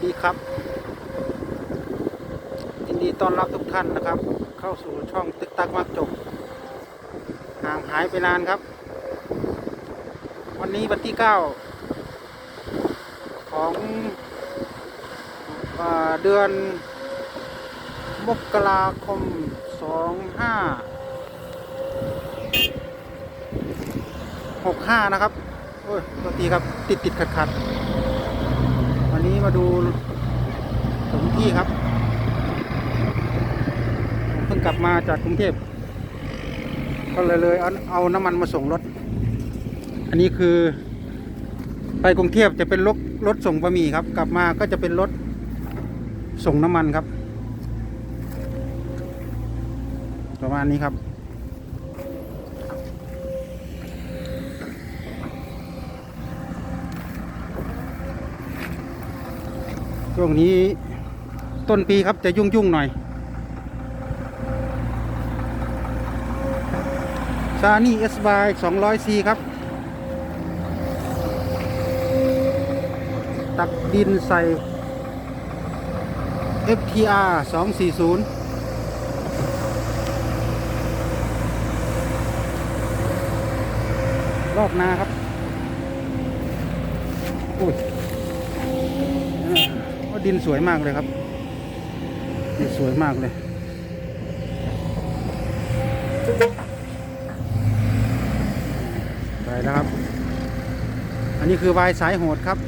สวัสดีครับยินดีต้อนรับทุกท่านนะครับ เข้าสู่ช่องตึกตักมักจบห่างหายไปนานครับ วันนี้วันที่ 9 ของอเดือนมกราคม 25 65 นะครับ โอ้ยตัวทีครับ ติดติดขัดขัด วันนี้มาดูสถานที่ครับเพิ่งกลับมาจากกรุงเทพก็เลยเลยเอาเอาน้ำมันมาส่งรถ อันนี้คือ ไปกรุงเทพจะเป็นรถรถส่งบะหมี่ครับ กลับมาก็จะเป็นรถส่งน้ำมันครับ ประมาณนี้ครับ ช่วงนี้ต้นปีครับจะยุ่งยุ่งๆหน่อย ซานี่เอสบาย200 c ครับ ตักดินใส่ FTR 240รอบนาครับอุ้ย ดินสวยมากเลยครับดินสวยมากเลยไปแล้วครับ อันนี้คือวายสายโหดครับ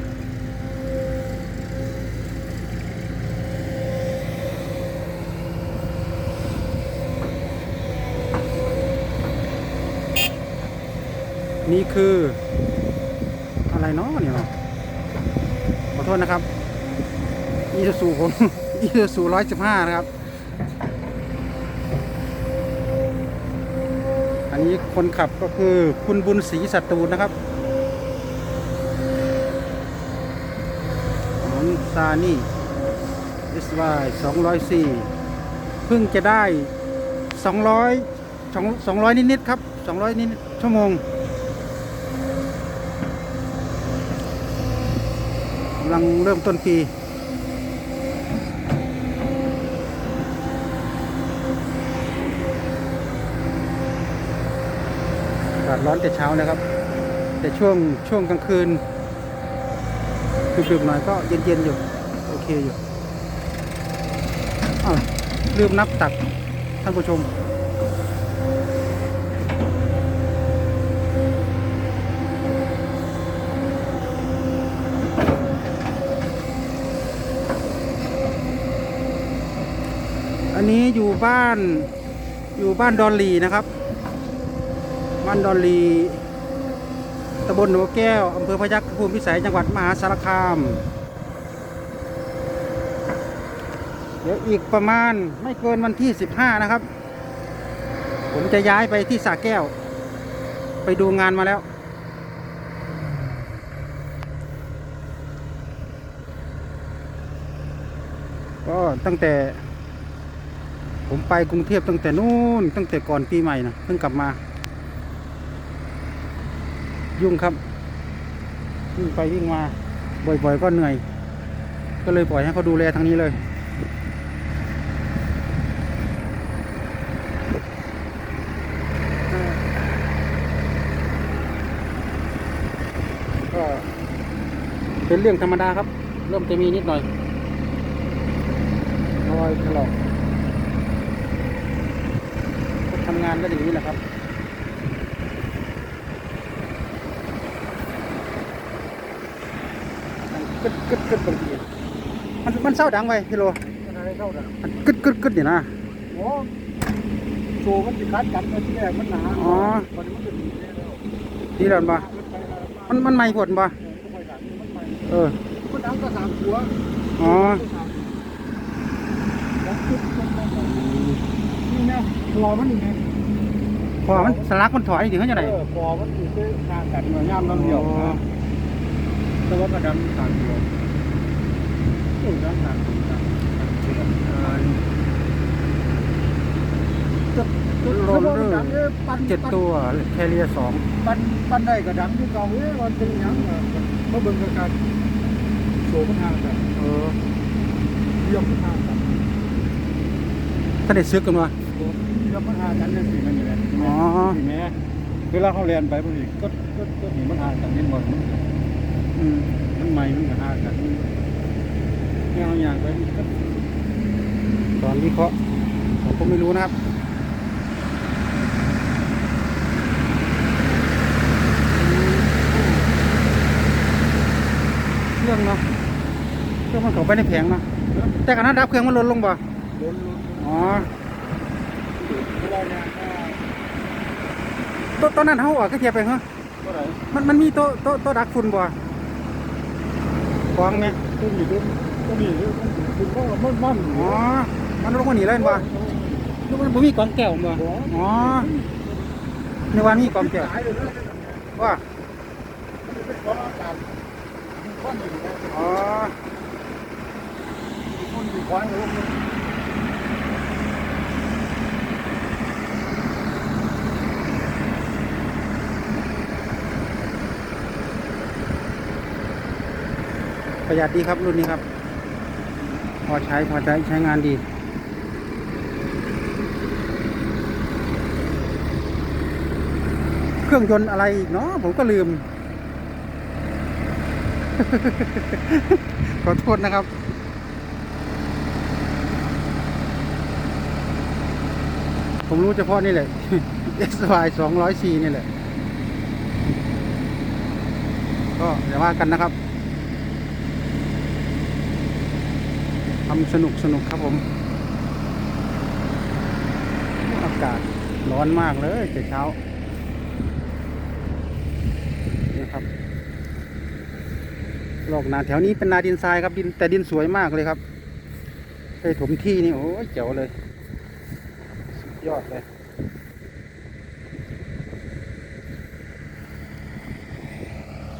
นี่คืออะไรเนาะเนี่ยขอโทษนะครับ อีซูซูผมอีซูซูร้อยสิบห้านะครับ อันนี้คนขับก็คือคุณบุญศรีสัตรูนะครับของซานี่ SY 204เพิ่งจะได้ 200 200 นิดๆครับ 200 นิดๆชั่วโมงกำลังเริ่มต้นปีาศร้อนแต่เช้านะครับ แต่ช่วงช่วงกลางคืนดึกๆหน่อยก็เย็นๆอยู่ โอเคอยู่อ้าวลืมนับตักท่านผู้ชม อันนี้อยู่บ้านอยู่บ้านดอนลีนะครับ บ้านดอนลีตำบลหนูแก้วอำเภอพยัคฆภูมิพิสัยจังหวัดมหาสารคาม เดี๋ยวอีกประมาณไม่เกินวันที่ 15 นะครับ ผมจะย้ายไปที่สาแก้ว ไปดูงานมาแล้ว ก็ตั้งแต่ ผมไปกรุงเทพตั้งแต่นู่นตั้งแต่ก่อนปีใหม่นะเพิ่งกลับมา ยุ่งครับวิ่งไปวิ่งมาบ่อยๆ ก็เหนื่อย ก็เลยปล่อยให้เขาดูแลทางนี้เลย ก็เป็นเรื่องธรรมดาครับ เริ่มจะมีนิดหน่อยรอยถลอกทำงานก็อย่างนี้แหละครับ กึดกึดกึดบางทีมันมันเศร้าดังไปพี่โลอะไรเข้าดังมันกึดกึดกึดนี่นะโอ้โชว์มันติดคัดกันที่แรกมันหนาอ๋อวันนี้มันจะดีแล้วดีแล้วปะมันมันไม่ผลปะมันปดังมันไปเออมันดังก็สามหัวอ๋อนี่นะคอมันนี่ไงพอมันสลักมันถอยถึงเขาจะไหนเออคอมันอยู่ที่ทางกันเหมือย่ามน้ำเดียว อ๋อนะแต่ว่าก็ดังสามหัวโอ้ยดังสามหัวดังโรลเลอร์เจ็ดตัวแคเรียสองปันปันได้ก็ดังที่เก่าเอ้ยวันเป็นหยังเออมาเบิ่งกันกันสตัวมันห่างกันเออเยี่ยมมันห่างกันถ้าได้ซื้อกันวะเยี่ยมมันห่างกันเนี่ยสิมันนี่แหละอ๋อสิแม่เวลาเขาเรียนไปพอดีก็ก็ก็เห็นมันห่างกันนิดหน่อย มันอืมมันใหม่มันก็ห่างกันแนวอย่างไปก็ตอนวิเคราะห์ผมก็ไม่รู้นะครับเรื่องเนาะเครื่องมันเข้าไปในแผงเนาะแต่กันนั้นดับเครื่องมันลดลงบ่ล้นล้นอ๋อเวลาเนี่ยตตอนนั้นเขาออกก็เทียบไปเหรอก็ไหนมันมันมีโต๊ะโต๊ะโต๊ะดักฝุ่นบ่ กองไหมต้นอยู่ต้นต้นนี่คุณพ่อมันมันอ๋อมันลงมาหนีเลยเห็นบ่ลูกมันบ่มีกองแก้วบ่อ๋อในวันมีกองแก้วหายเลยนะว่าเป็นของอากาศข้อนอยู่นะ อ๋อ คนอยู่ควายเลย ประหยัดดีครับรุ่นนี้ครับ พอใช้พอใช้ใช้งานดีเครื่องยนต์อะไรอีกเนาะผมก็ลืม ขอโทษนะครับ ผมรู้เฉพาะนี่แหละ SY 200C นี่แหละ ก็อย่าว่ากันนะครับำสนุกสนุกครับผม อากาศร้อนมากเลยแต่เช้านี่ครับลอกนาแถวนี้เป็นนาดินทรายครับดินแต่ดินสวยมากเลยครับไปถมที่นี่โอ้ยเจ๋วเลยสุดยอดเลย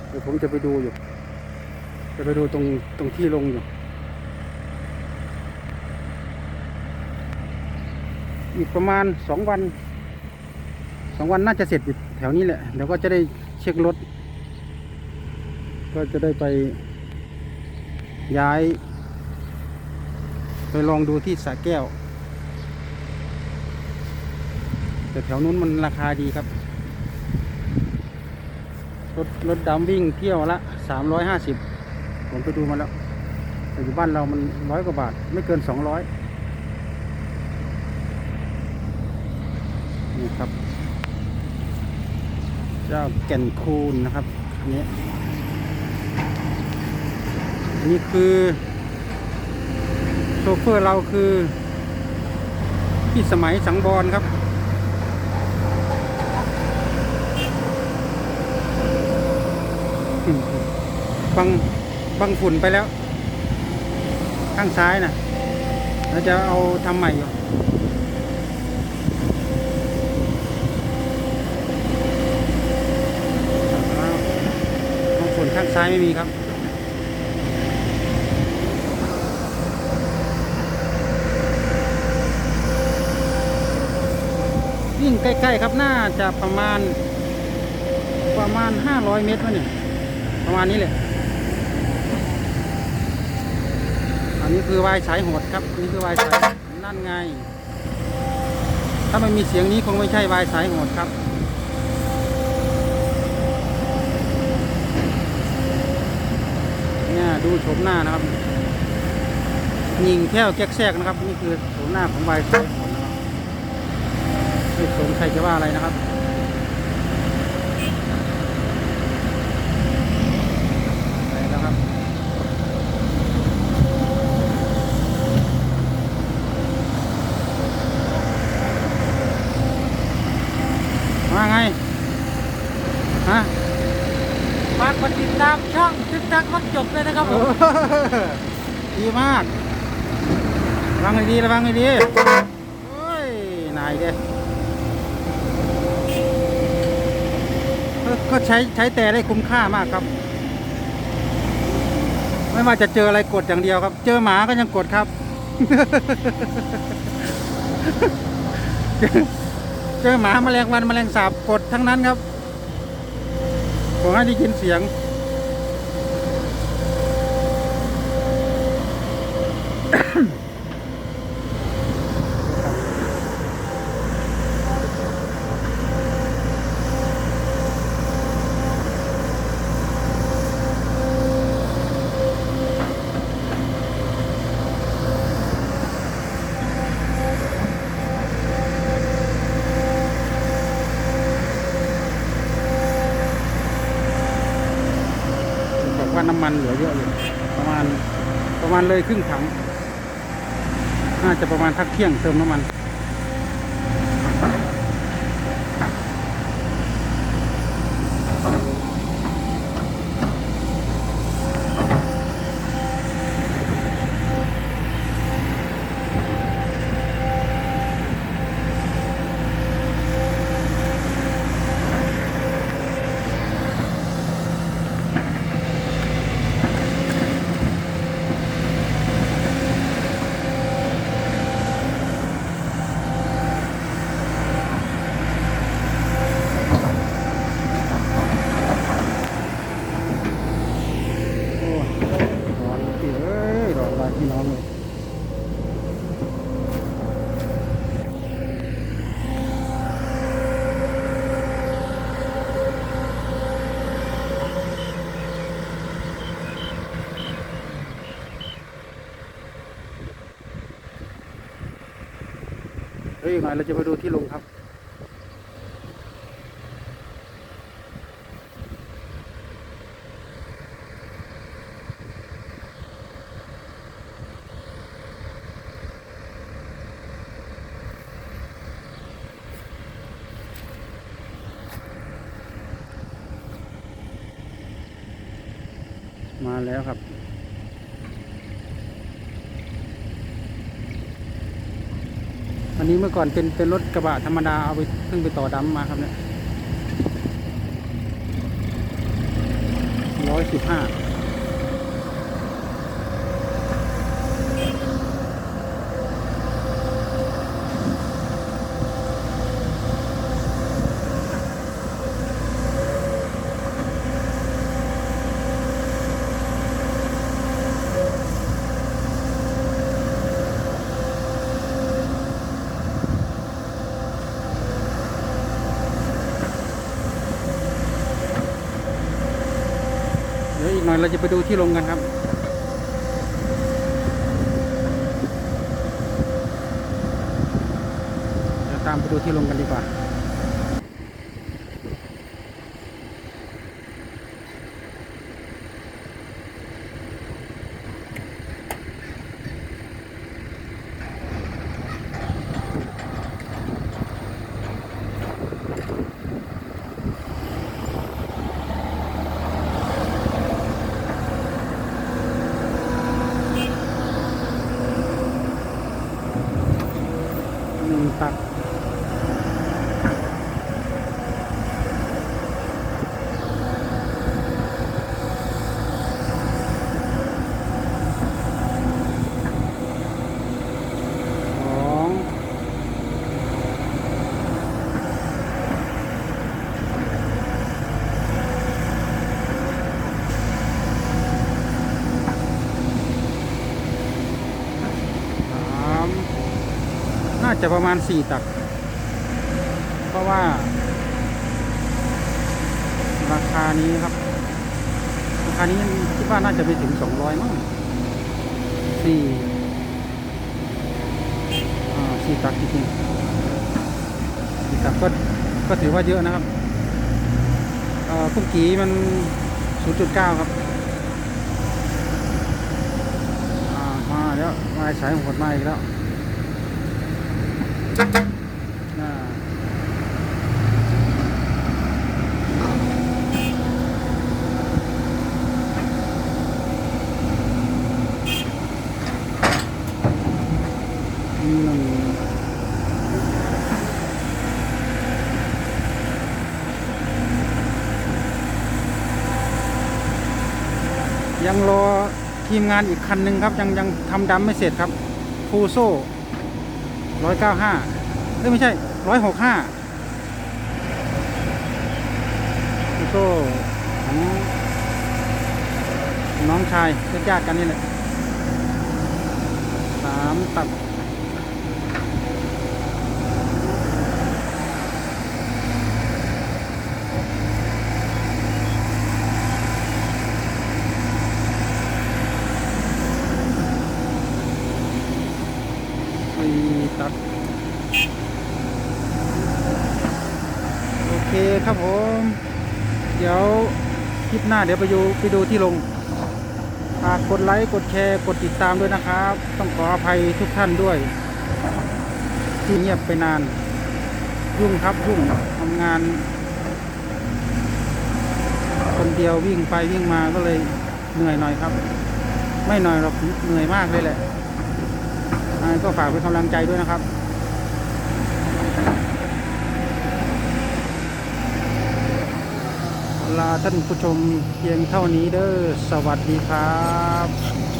เดี๋ยวผมจะไปดูอยู่ จะไปดูตรงตรงที่ลงอยู่ อีกประมาณสองวันสองวันน่าจะเสร็จอยู่แถวนี้แหละเดี๋ยวก็จะได้เช็ครถ ก็จะได้ไปย้าย ไปลองดูที่สระแก้ว แต่แถวนู้นมันราคาดีครับ รถรถดำวิ่งเที่ยวละสามร้อยห้าสิบผมไปดูมาแล้วแต่อยู่บ้านเรามันร้อยกว่าบาท ไม่เกินสองร้อยนี่ครับ เจ้าแก่นคูนนะครับอันนี้อันนี้คือโชเฟอร์เราคือพี่สมัยสังบอลครับบังบังฝุ่นไปแล้ว ข้างซ้ายนะ่ะเราจะเอาทำใหม่อยู่บังฝุ่นข้าง ซ้ายไม่มีครับวิ่งใกล้ ๆ ครับน่าจะประมาณ ประมาณ 500 เมตรวะเนี่ยประมาณนี้แหละอันนี้คือวายสายโหดครับนี่คือวายสายนั่นไง ถ้าไม่มีเสียงนี้คงไม่ใช่วายสายโหดครับ เนี่ย ดูโฉมหน้านะครับ ยิงแค่วแก๊กแซกนะครับ นี่คือโฉมหน้าของวายสายโหนะครับไม่สนใครจะว่าอะไรนะครับ ไปแล้วครับ ว่าไง ฮะ ฝากกดติดตามช่องตึกตักมักจบเลยนะครับผม ดี มากระวังให้ดีระวังให้ดีโอ้ยนายเด้ก็ใช้ใช้แต่ได้คุ้มค่ามากครับ ไม่ว่าจะเจออะไรกดอย่างเดียวครับ เจอหมาก็ยังกดครับ เจอเจอหมาแมลงวันแมลงสาบกดทั้งนั้นครับขอให้ได้ยินเสียง ประมาณ เลยครึ่งถัง น่าจะประมาณทักเที่ยงเติมน้ำมัน โอ้ยร้อนพี่เอ้ยร้อนหลาย พี่น้องเลยเฮ้ยอีกหน่อยเราจะไปดูที่ลงครับ แล้วครับ อันนี้เมื่อก่อนเป็นเป็นรถกระบะธรรมดาเอาไปเพิ่งไปต่อดำมาครับเนี่ยร้อยสิบห้า น่อยเราจะไปดูที่ลงกันครับเดี๋ยวตามไปดูที่ลงกันดีกว่า หนึ่งตักสองสาม น่า จะประมาณสี่ตัก เพราะว่า ราคานี้ครับ ราคานี้คิดว่าน่าจะไปถึงสองร้อยมั้งสี่อ่าสี่ตักจริงๆสี่ตักก็ก็ถือว่าเยอะนะครับเอ่อคุกกี้มันศูนย์จุดเก้าครับมาแล้วมาสายหัวมาอีกแล้ว ยังรอทีมงานอีกคันหนึ่งครับ ยังยังทำดำไม่เสร็จครับฟูโซ่ ร้อยเก้าห้าเอ้ยไม่ใช่ร้อยหกห้าโซ่ของน้องชายญาติกันนี่แหละสามตัด สี่ตัด โอ เคครับผม เดี๋ยวคลิปหน้าเดี๋ยวไปดูไปดูที่ลงฝากกดไลค์กดแชร์กดติดตามด้วยนะครับ ต้องขออภัยทุกท่านด้วย ที่เงียบไปนาน ยุ่งครับยุ่งทำงาน คนเดียววิ่งไปวิ่งมาก็เลยเหนื่อยหน่อยครับ ไม่หน่อยหรอกเหนื่อยมากเลยแหละก็ฝากเป็นกำลังใจด้วยนะครับ ลาท่านผู้ชมเพียงเท่านี้เด้อ สวัสดีครับ